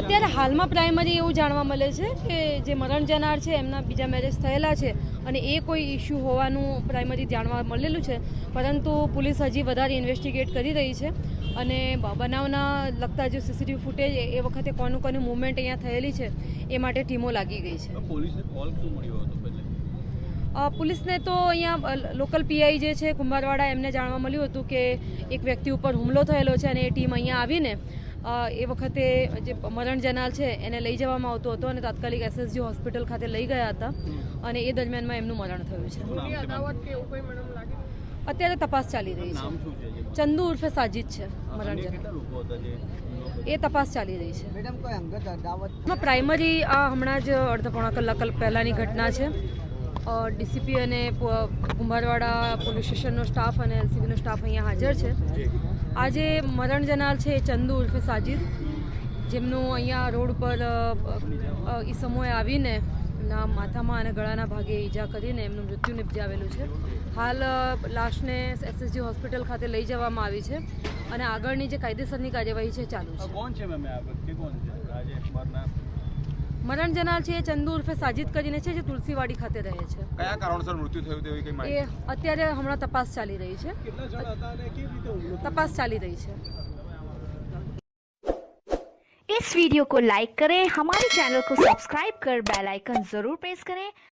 અત્યારે હાલમાં પ્રાઇમરી એવું જાણવા મળે છે કે જે મરણ જનાર છે એમના બીજા મેરેજ થયેલા છે અને એ કોઈ ઇસ્યુ હોવાનું પ્રાઇમરી જાણવા મળેલું છે. પરંતુ પોલીસ હજી વધારે ઇન્વેસ્ટિગેટ કરી રહી છે અને બનાવના લગતા જે સીસીટીવી ફૂટેજ એ વખતે કોનું કોનું મુવમેન્ટ અહીંયા થયેલી છે એ માટે ટીમો લાગી ગઈ છે. પોલીસને કોલ શું મળ્યો હતો પોલીસને તો અહીંયા લોકલ પીઆઈ જે છે કુંભારવાડા એમને જાણવા મળ્યું હતું કે એક વ્યક્તિ ઉપર હુમલો થયેલો છે અને એ ટીમ અહીંયા આવીને એ વખતે જે મરણ જનાર છે એને લઈ જવામાં આવતો હતો અને તાત્કાલિક એસએસજી હોસ્પિટલ ખાતે લઈ ગયા હતા અને એ દરમિયાનમાં એમનું મરણ થયું છે. અત્યારે તપાસ ચાલી રહી છે. શું છે જે ચંદુ ઉર્ફે સાજિદ છે મરણ જનાર? એ તપાસ ચાલી રહી છે. પ્રાઇમરી આ હમણાં જ અડધા પોણા કલાક પહેલાંની ઘટના છે. ડીસીપી અને પ- કુંભારવાડા પોલીસ સ્ટેશનનો સ્ટાફ અને એલસીબીનો સ્ટાફ અહીંયા હાજર છે. આજે મરણ જનાર છે ચંદુ ઉર્ફે સાજિદ, જેમનું અહીંયા રોડ પર એ ઈસમોએ આવીને એમના માથામાં અને ગળાના ભાગે ઈજા કરીને એમનું મૃત્યુ નિપજાવેલું છે. હાલ લાશને એસએસજી હોસ્પિટલ ખાતે લઈ જવામાં આવી છે અને આગળની જે કાયદેસરની કાર્યવાહી છે ચાલુ છે. છે મરણ જનાર છે એ ચંદુ ઉર્ફે સાજિદ કરીને છે જે તુલસીવાડી ખાતે રહે છે કયા કારણસર મૃત્યુ થયું તેવી કઈ માહિતી એ અત્યારે હમણાં તપાસ ચાલી રહી છે કેટલા જણ હતા અને કેવી રીતે હુમલો તપાસ ચાલી રહી છે इस वीडियो को लाइक करें हमारे चैनल को सब्सक्राइब कर बेल आइकन जरूर प्रेस करें